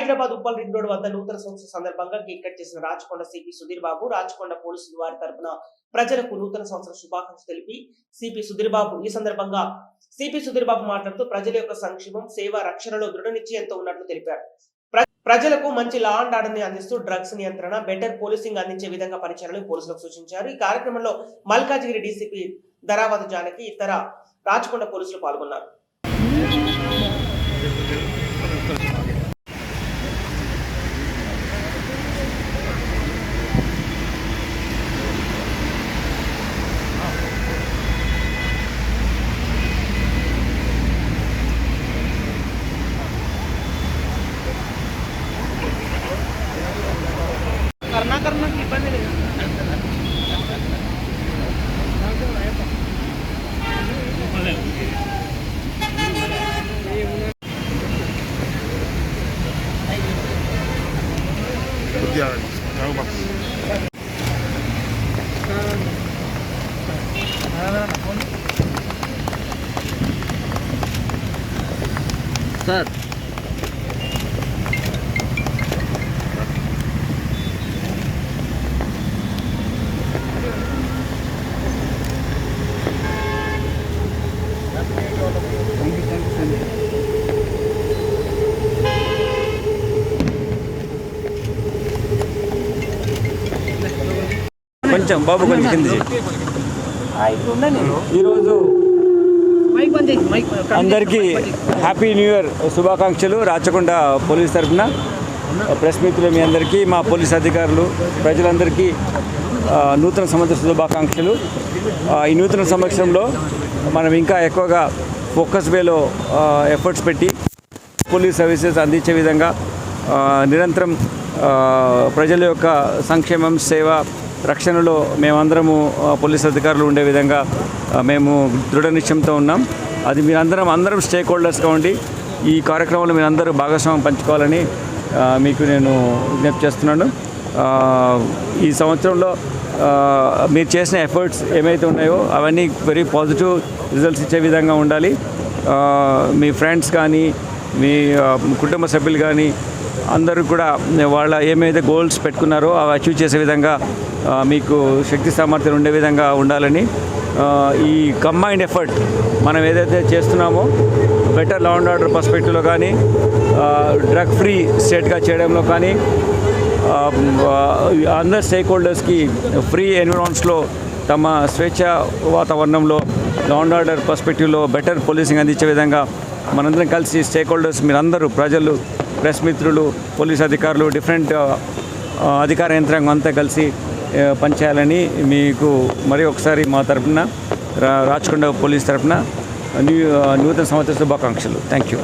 Hyderabad Uppal ring road వద్ద నూతన సంవత్సర సందర్భంగా కేక్ కట్ చేసిన రాచకొండ సిపి సుధీర్ బాబు రాచకొండ పోలీసులు వారి తరపున ప్రజలకు నూతన సంవత్సర శుభాకాంక్షలు తెలిపి సిపి సుధీర్ బాబు ఈ సందర్భంగా సిపి సుధీర్ బాబు మాట్లాడుతూ ప్రజల యొక్క సంక్షేమం సేవ రక్షణలో దృఢ నిశ్చయంతో ఉన్నట్లు తెలిపారు. ప్రజలకు మంచి లా అండ్ ఆర్డర్ని అందిస్తూ డ్రగ్స్ నియంత్రణ బెటర్ పోలీసింగ్ అందించే విధంగా పనిచేయాలని పోలీసులకు సూచించారు. ఈ కార్యక్రమంలో మల్కాజిగిరి డీసీపీ ధరావత్ జానకి ఇతర రాచకొండ పోలీసులు పాల్గొన్నారు. కొద్దిగా జాగు బాబు. సార్ కొంచెం బాబు కొంచెం కింద. ఈరోజు అందరికీ హ్యాపీ న్యూ ఇయర్ శుభాకాంక్షలు రాచకొండ పోలీస్ తరఫున. ప్రెస్ మిత్రులు మీ అందరికీ మా పోలీస్ అధికారులు ప్రజలందరికీ నూతన సంవత్సర శుభాకాంక్షలు. ఈ నూతన సంవత్సరంలో మనం ఇంకా ఎక్కువగా ఫోకస్ వేలో ఎఫర్ట్స్ పెట్టి పోలీస్ సర్వీసెస్ అందించే విధంగా నిరంతరం ప్రజల యొక్క సంక్షేమం సేవ రక్షణలో మేమందరము పోలీస్ అధికారులు ఉండే విధంగా మేము దృఢ నిశ్చయంతో ఉన్నాం. అది మీరందరం అందరం స్టేక్ హోల్డర్స్గా ఉండి ఈ కార్యక్రమంలో మీరందరూ భాగస్వామ్యం పంచుకోవాలని మీకు నేను విజ్ఞప్తి చేస్తున్నాను. ఈ సంవత్సరంలో మీరు చేసిన ఎఫర్ట్స్ ఏమైతే ఉన్నాయో అవన్నీ వెరీ పాజిటివ్ రిజల్ట్స్ ఇచ్చే విధంగా ఉండాలి. మీ ఫ్రెండ్స్ కానీ మీ కుటుంబ సభ్యులు కానీ అందరూ కూడా వాళ్ళ ఏమైతే గోల్స్ పెట్టుకున్నారో అవి అచీవ్ చేసే విధంగా మీకు శక్తి సామర్థ్యం ఉండే విధంగా ఉండాలని ఈ కంబైన్డ్ ఎఫర్ట్ మనం ఏదైతే చేస్తున్నామో బెటర్ లా అండ్ ఆర్డర్ పర్స్పెక్టివ్లో కానీ డ్రగ్ ఫ్రీ స్టేట్గా చేయడంలో కానీ అందరు స్టేక్ హోల్డర్స్కి ఫ్రీ ఎన్విరాన్స్లో తమ స్వేచ్ఛ వాతావరణంలో లా అండ్ ఆర్డర్ పర్స్పెక్టివ్లో బెటర్ పోలీసింగ్ అందించే విధంగా మనందరం కలిసి స్టేక్ హోల్డర్స్ మీరందరూ ప్రజలు ప్రెస్ మిత్రులు పోలీస్ అధికారులు డిఫరెంట్ అధికార యంత్రాంగం అంతా కలిసి పనిచేయాలని మీకు మరి ఒకసారి మా తరపున రా రాచకొండ పోలీస్ తరపున న్యూ నూతన సంవత్సర శుభాకాంక్షలు. Thank you